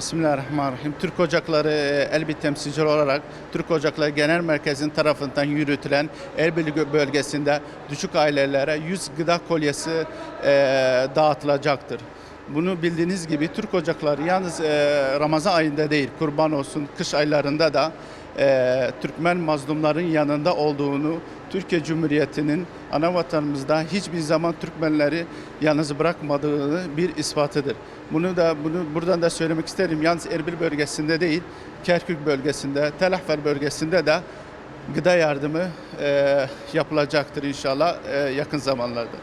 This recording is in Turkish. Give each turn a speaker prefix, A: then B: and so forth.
A: Bismillahirrahmanirrahim. Türk Ocakları e, Elbit temsilcileri olarak Türk Ocakları Genel Merkezi'nin tarafından yürütülen Erbil gö- bölgesinde düşük ailelere 100 gıda kolyesi e, dağıtılacaktır. Bunu bildiğiniz gibi Türk Ocakları yalnız e, Ramazan ayında değil, kurban olsun kış aylarında da e, Türkmen mazlumların yanında olduğunu Türkiye Cumhuriyeti'nin ana vatanımızda hiçbir zaman Türkmenleri yalnız bırakmadığını bir ispatıdır. Bunu da bunu buradan da söylemek isterim. Yalnız Erbil bölgesinde değil, Kerkük bölgesinde, Telahfer bölgesinde de gıda yardımı e, yapılacaktır inşallah e, yakın zamanlarda.